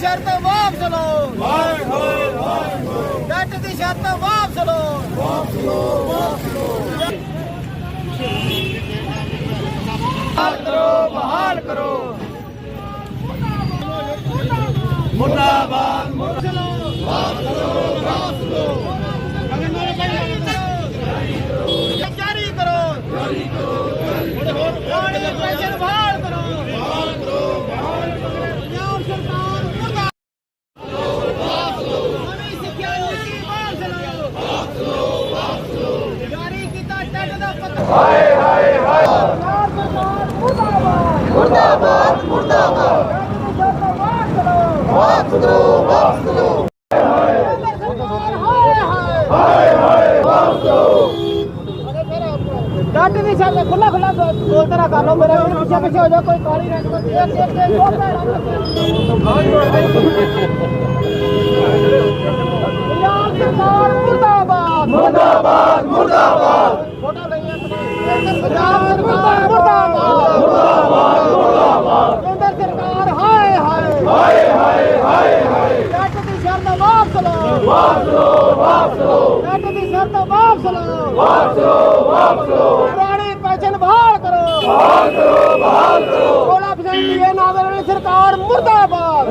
ਸ਼ਰਤ ਵਾਪਸ ਲਓ। ਹਾਏ ਹਾਏ ਡੱਟ ਦੀ ਸ਼ਰਤ ਵਾਪਸ ਲਓ। ਬਹਾਲ ਕਰੋ ਬਹਾਲ ਕਰੋ ਮੁਰਦਾਬਾਦ। ਜਾਰੀ ਕਰੋ ਜਾਰੀ ਕਰੋ ਪਾਣੀ ਦੇ ਪੈਸੇ ਬਹਾਲ ਕਰੋ ਬਹਾਲ ਕਰੋ ਬਹਾਲ ਕਰੋ ਪੰਜਾਬ ਸਰਕਾਰ ਮੁਰਦਾਬਾਦ ਨਵੀਂ ਸਿੱਖਿਆ ਨੀਤੀ ਬਹਾਲ ਕਰੋ ਬਹਾਲ ਕਰੋ ਜਾਰੀ ਕੀਤਾ ਟੱਟ ਦਾ ਪੱਤਰ ਹਾਏ ਹਾਏ ਹਾਏ ਸਰਕਾਰ ਮੁਰਦਾਬਾਦ ਮੁਰਦਾਬਾਦ ਮੁਰਦਾਬਾਦ ਵਾਪਸ ਕਰੋ ਵਾਪਸ ਕਰੋ ਹਾਏ ਹਾਏ ਹਾਏ ਵਾਪਸ ਕਰੋ ਡੱਟ ਦੀ ਖੁੱਲਾ ਖੁੱਲਾ ਬੋਲ ਤਰਾ ਕਰ ਲਓ ਮੇਰੇ ਵੀਰ ਪਿੱਛੇ ਪਿੱਛੇ ਹੋ ਜਾ ਕੋਈ ਕਾਲੀ ਰੰਗ ਦਾ ਤੇਰ ਤੇਰ ਤੇਰ ਦੋ ਭੈਣਾਂ ਦਾ ਸਰਕਾਰ ਮੁਰਦਾਬਾਦ ਮੁਰਦਾਬਾਦ ਮੁਰਦਾਬਾਦ ਫੋਟੋ ਲਈਏ ਆਪਣੀ ਪੰਜਾਬ ਸਰਕਾਰ ਮੁਰਦਾਬਾਦ। ਮੁਰਦਾਬਾਦ ਮੁਰਦਾਬਾਦ ਕੇਂਦਰ ਸਰਕਾਰ ਹਾਏ ਹਾਏ ਹਾਏ ਹਾਏ ਹਾਏ ਹਾਏ ਡੱਟ ਦੀ ਸ਼ਰਤ ਵਾਪਸ ਲਓ ਵਾਪਸ ਲਓ ਵਾਪਸ ਲਓ ਡੱਟ ਦੀ ਸ਼ਰਤ ਵਾਪਸ ਲਓ ਵਾਪਸ ਲਓ ਵਾਪਸ ਲਓ ਪੁਰਾਣੀ ਪੈਨਸ਼ਨ ਬਹਾਲ ਕਰੋ ਬਹਾਲ ਕਰੋ ਬਹਾਲ ਕਰੋ 16% ਡੀਏ ਨਾਦਰ ਵਾਲੀ ਸਰਕਾਰ ਮੁਰਦਾਬਾਦ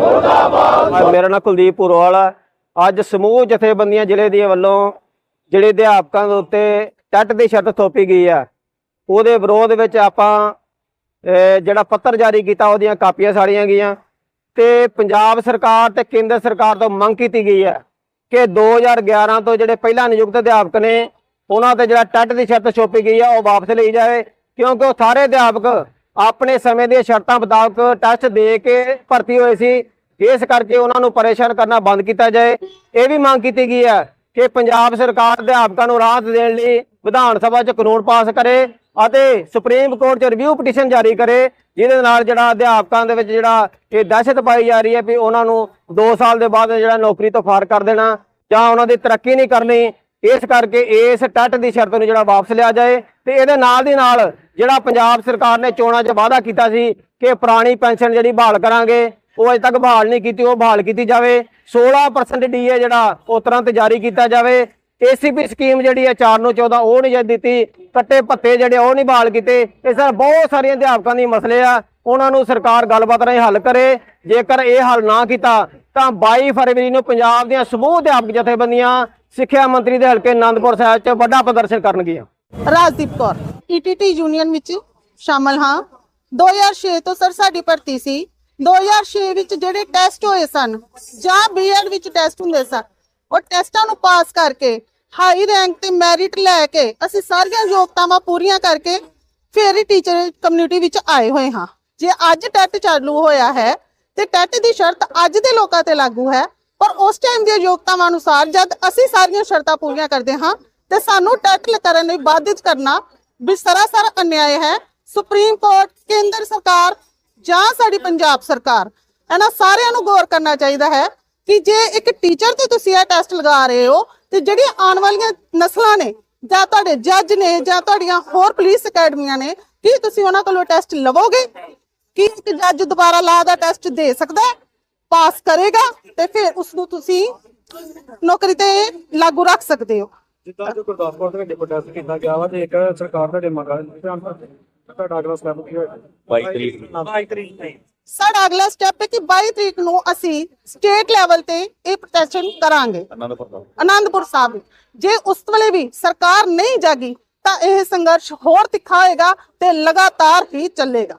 ਮੇਰਾ ਨਾਮ ਕੁਲਦੀਪ ਪੁਰਵਾਲ ਆ। ਅੱਜ ਸਮੂਹ ਜਥੇਬੰਦੀਆਂ ਜ਼ਿਲ੍ਹੇ ਦੀਆਂ ਵੱਲੋਂ ਜਿਹੜੇ ਅਧਿਆਪਕਾਂ ਦੇ ਉੱਤੇ ਟੱਟ ਦੀ ਸ਼ਰਤ ਥੋਪੀ ਗਈ ਆ। ਉਹਦੇ ਵਿਰੋਧ ਵਿੱਚ ਆਪਾਂ ਜਿਹੜਾ ਪੱਤਰ ਜਾਰੀ ਕੀਤਾ ਉਹਦੀਆਂ ਕਾਪੀਆਂ ਸਾੜੀਆਂ ਗਈਆਂ ਤੇ ਪੰਜਾਬ ਸਰਕਾਰ ਤੇ ਕੇਂਦਰ ਸਰਕਾਰ ਤੋਂ ਮੰਗ ਕੀਤੀ ਗਈ ਹੈ ਕਿ 2011 ਤੋਂ ਜਿਹੜੇ ਪਹਿਲਾਂ ਨਿਯੁਕਤ ਅਧਿਆਪਕ ਨੇ, ਉਹਨਾਂ ਤੇ ਜਿਹੜਾ ਟੱਟ ਦੀ ਸ਼ਰਤ ਛੋਪੀ ਗਈ ਹੈ, ਉਹ ਵਾਪਸ ਲਈ ਜਾਵੇ, ਕਿਉਂਕਿ ਉਹ ਸਾਰੇ ਅਧਿਆਪਕ ਆਪਣੇ ਸਮੇਂ ਦੀਆਂ ਸ਼ਰਤਾਂ ਮੁਤਾਬਕ ਟੈਸਟ ਦੇ ਕੇ ਭਰਤੀ ਹੋਏ ਸੀ। ਇਸ ਕਰਕੇ ਉਹਨਾਂ ਨੂੰ ਪਰੇਸ਼ਾਨ ਕਰਨਾ ਬੰਦ ਕੀਤਾ ਜਾਏ। ਇਹ ਵੀ ਮੰਗ ਕੀਤੀ ਗਈ ਹੈ ਕਿ ਪੰਜਾਬ ਸਰਕਾਰ ਅਧਿਆਪਕਾਂ ਨੂੰ ਰਾਹਤ ਦੇਣ ਲਈ ਵਿਧਾਨ ਸਭਾ 'ਚ ਕਾਨੂੰਨ ਪਾਸ ਕਰੇ ਅਤੇ ਸੁਪਰੀਮ ਕੋਰਟ 'ਚ ਰਿਵਿਊ ਪਟੀਸ਼ਨ ਜਾਰੀ ਕਰੇ, ਜਿਹਦੇ ਨਾਲ ਜਿਹੜਾ ਅਧਿਆਪਕਾਂ ਦੇ ਵਿੱਚ ਜਿਹੜਾ ਇਹ ਦਹਿਸ਼ਤ ਪਾਈ ਜਾ ਰਹੀ ਹੈ ਵੀ ਉਹਨਾਂ ਨੂੰ 2 ਸਾਲ ਦੇ ਬਾਅਦ ਜਿਹੜਾ ਨੌਕਰੀ ਤੋਂ ਫਾਰ ਕਰ ਦੇਣਾ ਜਾਂ ਉਹਨਾਂ ਦੀ ਤਰੱਕੀ ਨਹੀਂ ਕਰਨੀ, ਇਸ ਕਰਕੇ ਇਸ ਟੱਟ ਦੀ ਸ਼ਰਤ ਨੂੰ ਜਿਹੜਾ ਵਾਪਸ ਲਿਆ ਜਾਏ ਤੇ ਇਹਦੇ ਨਾਲ ਦੀ ਨਾਲ ਜਿਹੜਾ ਪੰਜਾਬ ਸਰਕਾਰ ਨੇ ਚੋਣਾਂ 'ਚ ਵਾਅਦਾ ਕੀਤਾ ਸੀ ਕਿ ਪੁਰਾਣੀ ਪੈਨਸ਼ਨ ਜਿਹੜੀ ਬਹਾਲ ਕਰਾਂਗੇ, ਉਹ ਅਜੇ ਤੱਕ ਬਹਾਲ ਨਹੀਂ ਕੀਤੀ, ਉਹ ਬਹਾਲ ਕੀਤੀ ਜਾਵੇ। 16% ਡੀਏ ਜਿਹੜਾ ਉਹ ਤੁਰੰਤ ਜਾਰੀ ਕੀਤਾ ਜਾਵੇ। ਏਸੀਪੀ ਸਕੀਮ ਜਿਹੜੀ ਹੈ 4 ਨੂੰ 14 ਉਹ ਨਹੀਂ ਜੇ ਦਿੱਤੀ। ਕੱਟੇ ਭੱਤੇ ਜਿਹੜੇ ਉਹ ਨਹੀਂ ਬਹਾਲ ਕੀਤੇ। ਇਸ ਤਰ੍ਹਾਂ ਬਹੁਤ ਸਾਰੀਆਂ ਅਧਿਆਪਕਾਂ ਦੀ ਮਸਲੇ ਆ। ਉਹਨਾਂ ਨੂੰ ਸਰਕਾਰ ਗੱਲਬਾਤ ਰਾਹੀਂ ਹੱਲ ਕਰੇ। ਜੇਕਰ ਇਹ ਹੱਲ ਨਾ ਕੀਤਾ, ਤਾਂ 22 ਫਰਵਰੀ ਨੂੰ ਪੰਜਾਬ ਦੀਆਂ ਸਮੂਹ ਅਧਿਆਪਕ ਜਥੇਬੰਦੀਆਂ ਸਿੱਖਿਆ ਮੰਤਰੀ ਦੇ ਹਲਕੇ ਆਨੰਦਪੁਰ ਸਾਹਿਬ 'ਚ ਵੱਡਾ ਪ੍ਰਦਰਸ਼ਨ ਕਰਨਗੀਆਂ। ਰਾਜਦੀਪ ਕੌਰ ਈਟੀਟੀ ਯੂਨੀਅਨ ਵਿੱਚ ਸ਼ਾਮਲ ਹਾਂ। 2006 ਤੋਂ ਸਰ ਸਾਡੀ ਭਰਤੀ ਸੀ। 2006 ਵਿੱਚ ਜਿਹੜੇ ਟੈਸਟ ਹੋਏ ਸਨ, ਜਾਂ ਬੀਐਡ ਵਿੱਚ ਟੈਸਟ ਹੁੰਦੇ ਸਨ ਉਹ ਟੈਸਟਾਂ ਨੂੰ ਪਾਸ ਕਰਕੇ, ਹਾਈ ਰੈਂਕ ਤੇ ਮੈਰਿਟ ਲੈ ਕੇ, ਅਸੀਂ ਸਾਰੀਆਂ ਯੋਗਤਾਵਾਂ ਪੂਰੀਆਂ ਕਰਕੇ ਫਿਰ ਹੀ ਟੀਚਰ ਕਮਿਊਨਿਟੀ ਵਿੱਚ ਆਏ ਹੋਏ ਹਾਂ। ਜੇ ਅੱਜ ਟੈਟ ਚਾਲੂ ਹੋਇਆ ਹੈ, ਤੇ ਟੈਟ ਦੀ ਸ਼ਰਤ ਅੱਜ ਦੇ ਲੋਕਾਂ ਤੇ ਲਾਗੂ ਹੈ, ਪਰ ਉਸ ਟਾਈਮ ਦੀਆਂ ਯੋਗਤਾਵਾਂ ਅਨੁਸਾਰ ਜਦ ਅਸੀਂ ਸਾਰੀਆਂ ਸ਼ਰਤਾਂ ਪੂਰੀਆਂ ਕਰਦੇ ਹਾਂ, ਤੇ ਸਾਨੂੰ ਟੈਟ ਕਰਨ ਲਈ ਬਾਧਿਤ ਕਰਨਾ ਵੀ ਸਰਾਸਰ ਅਨਿਆਏ ਹੈ। ਸੁਪਰੀਮ ਕੋਰਟ ਕੇਂਦਰ ਸਰਕਾਰ ਜਾਂ ਸਾਡੀ ਪੰਜਾਬ ਸਰਕਾਰ, ਇਹਨਾਂ ਸਾਰਿਆਂ ਨੂੰ ਗੌਰ ਕਰਨਾ ਚਾਹੀਦਾ ਹੈ ਕਿ ਜੇ ਇੱਕ ਟੀਚਰ ਤੇ ਤੁਸੀਂ ਇਹ ਟੈਸਟ ਲਗਾ ਰਹੇ ਹੋ ਤੇ ਜਿਹੜੀਆਂ ਆਉਣ ਵਾਲੀਆਂ ਨਸਲਾਂ ਨੇ ਜਾਂ ਤੁਹਾਡੇ ਜੱਜ ਨੇ ਜਾਂ ਤੁਹਾਡੀਆਂ ਹੋਰ ਪੁਲਿਸ ਅਕੈਡਮੀਆਂ ਨੇ ਕੀ ਤੁਸੀਂ ਉਹਨਾਂ ਕੋਲੋਂ ਟੈਸਟ ਲਵੋਗੇ? ਕੀ ਇੱਕ ਜੱਜ ਦੁਬਾਰਾ ਲਾ ਦਾ ਟੈਸਟ ਦੇ ਸਕਦਾ ਹੈ? ਪਾਸ ਕਰੇਗਾ ਤੇ ਫਿਰ ਉਸ ਨੂੰ ਤੁਸੀਂ ਨੌਕਰੀ ਤੇ ਲਾਗੂ ਰੱਖ ਸਕਦੇ ਹੋ। ਜਿੱਦਾਂ ਜੋ ਗੁਰਦਾਸਪੁਰ ਦੇ ਵਿੱਚ ਪ੍ਰੋਟੈਸਟ ਕੀਤਾ ਗਿਆ ਵਾ ਤੇ ਇੱਕ ਸਰਕਾਰ ਮੰਗਾਂ ਧਿਆਨ ਕਰਕੇ ਤੁਹਾਡਾ ਅਗਲਾ ਸਟੈਪ ਕੀ ਹੋਏਗਾ? 22 ਤਰੀਕ 22 ਤਰੀਕ ਨਹੀਂ ਸਾਡਾ ਅਗਲਾ ਸਟੈਪ ਹੈ ਕਿ 22 ਤਰੀਕ ਨੂੰ ਅਸੀਂ ਸਟੇਟ ਲੈਵਲ ਤੇ ਇਹ ਪ੍ਰੋਟੈਸਟ ਕਰਾਂਗੇ। ਆਨੰਦਪੁਰ ਸਾਹਿਬ। ਜੇ ਉਸ ਵੇਲੇ ਵੀ ਸਰਕਾਰ ਨਹੀਂ ਜਾਗੀ ਤਾਂ ਇਹ ਸੰਘਰਸ਼ ਹੋਰ ਤਿੱਖਾ ਹੋਏਗਾ ਤੇ ਲਗਾਤਾਰ ਹੀ ਚੱਲੇਗਾ।